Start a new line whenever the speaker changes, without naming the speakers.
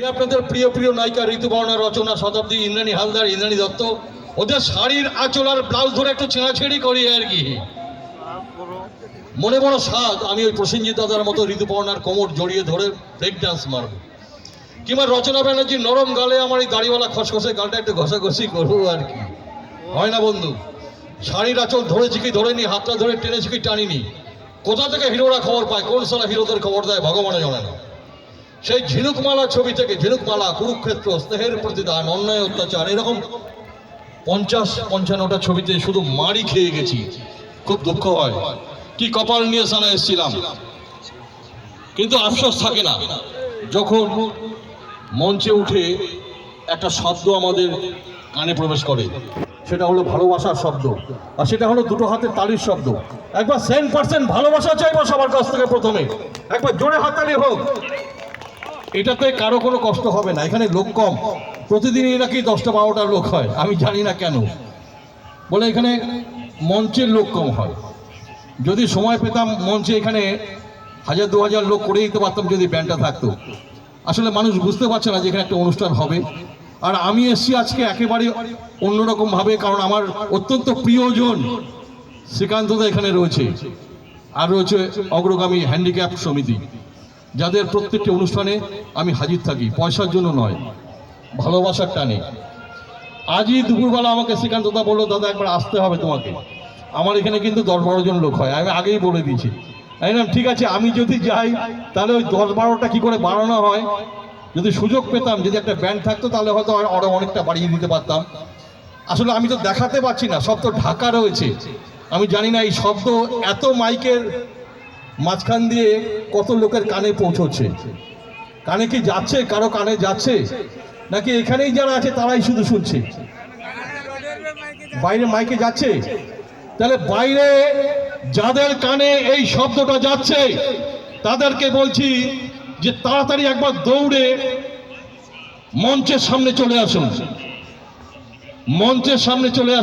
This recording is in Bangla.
যে আপনাদের প্রিয় প্রিয় নায়িকা ঋতুপর্ণা রচনা শতাব্দী, ইন্দ্রাণী হালদার, ইন্দ্রাণী দত্ত, ওদের শাড়ির আঁচল আর ব্লাউজ ধরে একটু ছেঁড়াছেড়ি করি আর কি। মনে বড় স্বাদ, আমি ওই প্রসেনজিৎ দাদার মতো ঋতুপর্ণার কোমর জড়িয়ে ধরে ব্রেক ডান্স মারবো। কিংবা রচনা ব্যানার্জির নরম গালে আমার এই দাড়িওয়ালা খসখসে গালটা একটু ঘষাঘষি করব আর কি। হয় না বন্ধু, শাড়ির আঁচল ধরেছি কি ধরেনি, হাতটা ধরে টেনেছি কি টানিনি। কোথা থেকে হিরোরা খবর পায়, কোন সালা হিরোদের খবর দেয় ভগবানে জানে না। সেই ঝিনুকমালা ছবি থেকে ঝিনুকমালা, কুরুক্ষেত্র, স্নেহের প্রতিদান, অন্যায়, অত্যাচার, এরকম পঞ্চাশ, পঞ্চান্নটা ছবিতে শুধু মারি খেয়ে গেছি। খুব দুঃখ হয়। কি কপাল নিয়ে সানা এসেছিলাম। কিন্তু আফসোস থাকে না। যখন মঞ্চে উঠে একটা শব্দ আমাদের কানে প্রবেশ করে, সেটা হলো ভালোবাসার শব্দ। আর সেটা হলো দুটো হাতে তালির শব্দ। একবার সেন পার্সেন্ট ভালোবাসা চাইব সবার কাছ থেকে প্রথমে। একবার জোরে হাততালি হোক। এটাতে কারও কোনো কষ্ট হবে না, এখানে লোক কম। প্রতিদিনই নাকি দশটা বারোটা লোক হয়, আমি জানি না কেন। বলে এখানে মঞ্চের লোক কম হয়। যদি সময় পেতাম মঞ্চে এখানে হাজার দু হাজার লোক করে দিতে পারতাম যদি ব্যান্ডটা থাকতো। আসলে মানুষ বুঝতে পারছে না যে এখানে একটা অনুষ্ঠান হবে। আর আমি এসছি আজকে একেবারে অন্যরকম ভাবে কারণ আমার অত্যন্ত প্রিয়জন শ্রীকান্তদা এখানে রয়েছে। আর রয়েছে অগ্রগামী হ্যান্ডিক্যাপ সমিতি। যাদের প্রত্যেকটি অনুষ্ঠানে আমি হাজির থাকি পয়সার জন্য নয় ভালোবাসার টানে। আজই দুপুরবেলা আমাকে শ্রীকান্তদা বলল দাদা একবার আসতে হবে তোমাকে। আমার এখানে কিন্তু দশ বারো জন লোক হয় আমি আগেই বলে দিয়েছি। আমি বললাম, ঠিক আছে আমি যদি যাই তাহলে ওই দশ বারোটা কী করে বাড়ানো হয়? যদি সুযোগ পেতাম যদি একটা ব্যান্ড থাকতো তাহলে হয়তো আরও অনেকটা বাড়িয়ে দিতে পারতাম। আসলে আমি তো দেখাতে পারছি না সব তো ঢাকা রয়েছে। আমি জানি না এই শব্দ এত মাইকের মাঝখান দিয়ে কত লোকের কানে পৌঁছচ্ছে? কানে কি যাচ্ছে? কারও কানে যাচ্ছে? নাকি এখানেই যারা আছে তারাই শুধু শুনছে? বাইরে মাইকে যাচ্ছে? তাহলে বাইরে যাদের কানে এই শব্দটা যাচ্ছে, তাদেরকে বলছি যে তাড়াতাড়ি একবার দৌড়ে মঞ্চের সামনে চলে আসুন। মঞ্চের সামনে চলে আসুন।